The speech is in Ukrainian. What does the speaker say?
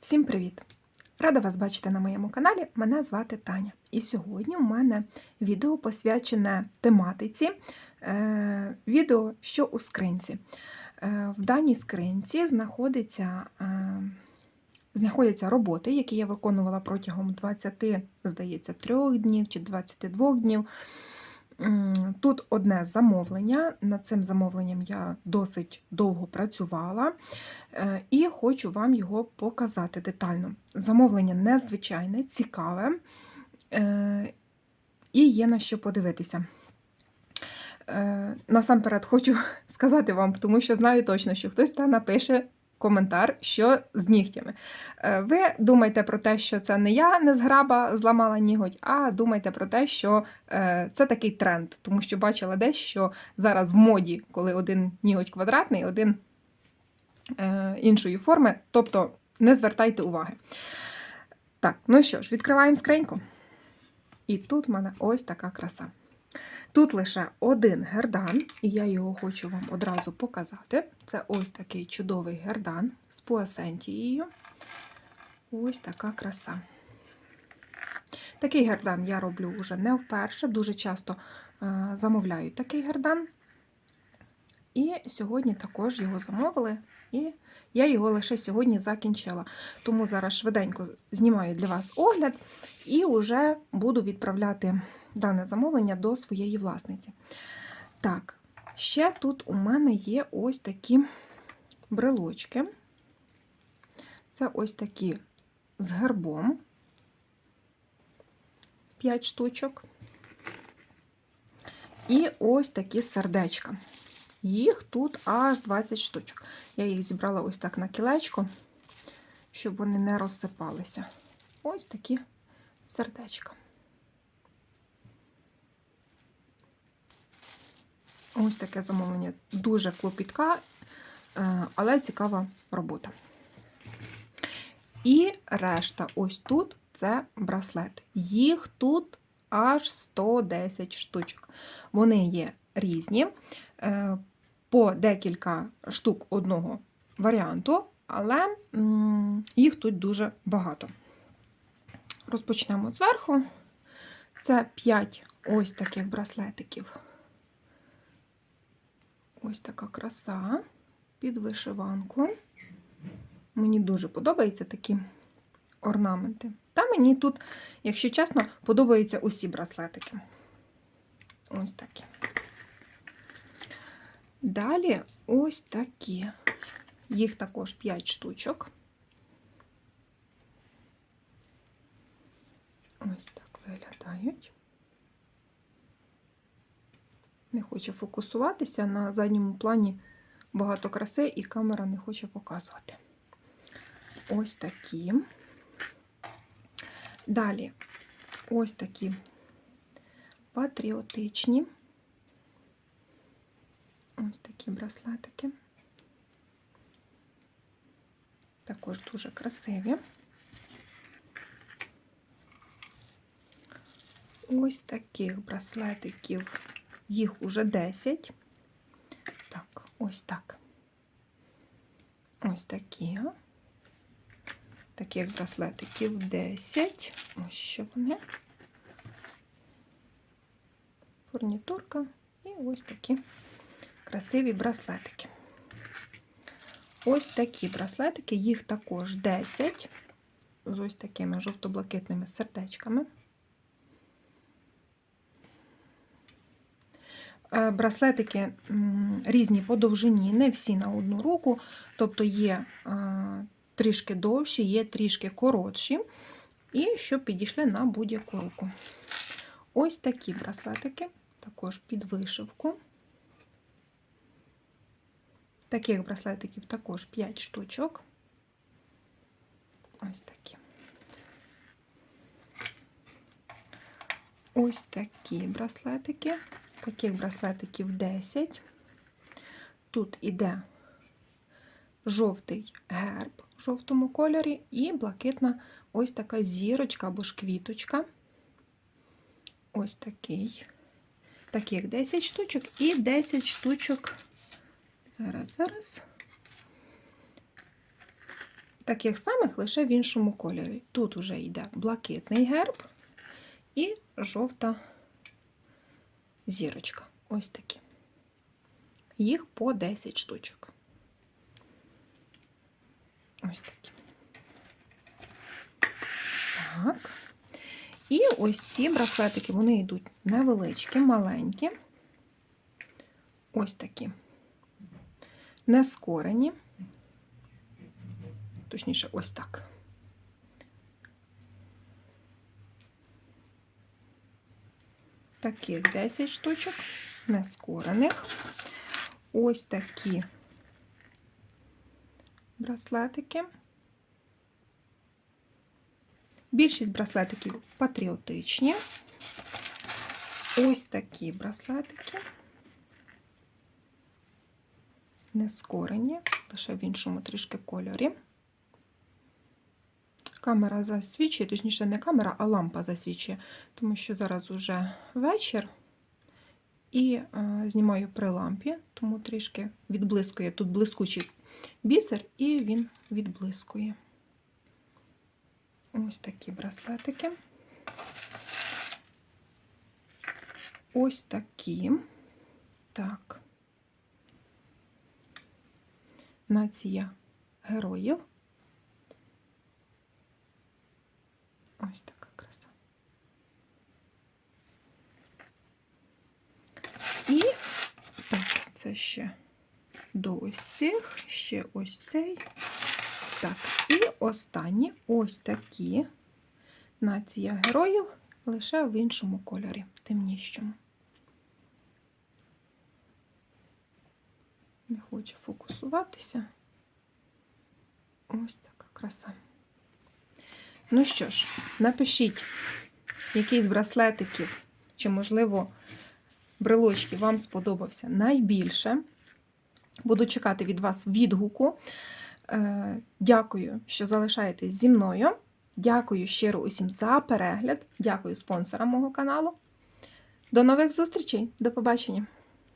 Всім привіт! Рада вас бачити на моєму каналі. Мене звати Таня. І сьогодні у мене відео посвячене тематиці е, відео, що у скринці. Е, в даній скринці знаходиться, е, знаходяться роботи, які я виконувала протягом 20, здається, 3 днів чи 22 днів. Тут одне замовлення. Над цим замовленням я досить довго працювала е, і хочу вам його показати детально. Замовлення незвичайне, цікаве е, і є на що подивитися. Е, Насамперед хочу сказати вам, тому що знаю точно, що хтось та напише коментар, що з нігтями. Е, Ви думайте про те, що це не я не зграба зламала ніготь, а думайте про те, що е, це такий тренд, тому що бачила десь, що зараз в моді, коли один ніготь квадратний, один е, іншої форми. Тобто не звертайте уваги. Так, ну що ж, відкриваємо скриньку. І тут в мене ось така краса. Тут лише один гердан, і я його хочу вам одразу показати. Це ось такий чудовий гердан з пуасентією. Ось така краса. Такий гердан я роблю вже не вперше, дуже часто е, замовляють такий гердан. І сьогодні також його замовили, і я його лише сьогодні закінчила. Тому зараз швиденько знімаю для вас огляд і вже буду відправляти дане замовлення до своєї власниці. Так, ще тут у мене є ось такі брелочки. Це ось такі з гербом. 5 штучок. І ось такі сердечка. Їх тут аж 20 штучок. Я їх зібрала ось так на кілечко, щоб вони не розсипалися. Ось такі сердечка. Ось таке замовлення. Дуже клопітка, е, але цікава робота. І решта ось тут це браслет. Їх тут аж 110 штучок. Вони є різні, е, по декілька штук одного варіанту, але їх тут дуже багато. Розпочнемо зверху. Це 5 ось таких браслетиків. Ось така краса під вишиванку. Мені дуже подобаються такі орнаменти. Та мені тут, якщо чесно, подобаються усі браслетики. Ось такі. Далі ось такі. Їх також 5 штучок. Ось так виглядають. Не хоче фокусуватися на задньому плані багато краси, і камера не хоче показувати. Ось такі. Далі ось такі патріотичні. Ось такі браслетики. Також дуже красиві. Ось таких браслетиків, їх уже 10. Так, ось так. Ось такі. Таких браслетиків 10. Ось що вони. Фурнітурка і ось такі красиві браслетики. Ось такі браслетики, їх також 10 з ось такими жовто-блакитними сердечками. Браслетики різні по довжині, не всі на одну руку, тобто є е, трішки довші, є трішки коротші, і щоб підійшли на будь-яку руку. Ось такі браслетики, також під вишивку. Таких браслетиків також 5 штучок. Ось такі. Ось такі браслетики. Таких браслетиків 10. Тут іде жовтий герб в жовтому кольорі і блакитна ось така зірочка або ж квіточка. Ось такий. Таких 10 штучок і 10 штучок. Зараз, зараз. таких самих, лише в іншому кольорі. Тут вже йде блакитний герб і жовта зірочка. Ось такі. Їх по 10 штучок. Ось такі. Так. І ось ці браслетики, вони йдуть невеличкі, маленькі. Ось такі. Нескорені. Точніше, ось так. Таких 10 штучок, нескорених. Ось такі браслетики. Більшість браслетиків патріотичні. Ось такі браслетики. Нескорені, лише в іншому трішки кольорі. Камера засвічує, точніше, не камера, а лампа засвічує, тому що зараз уже вечір і е, знімаю при лампі, тому трішки відблискує. Тут блискучий бісер, і він відблискує. Ось такі браслетики. Ось такі. Так. Нація героїв. Ось така краса. І так, це ще до ось цих, ще ось цей. Так, і останні ось такі нація героїв, лише в іншому кольорі, темнішому. Не хочу фокусуватися. Ось така краса. Ну що ж, напишіть, який з браслетиків, чи, можливо, брелочки вам сподобався найбільше. Буду чекати від вас відгуку. Е, Дякую, що залишаєтесь зі мною. Дякую щиро усім за перегляд. Дякую спонсорам мого каналу. До нових зустрічей. До побачення!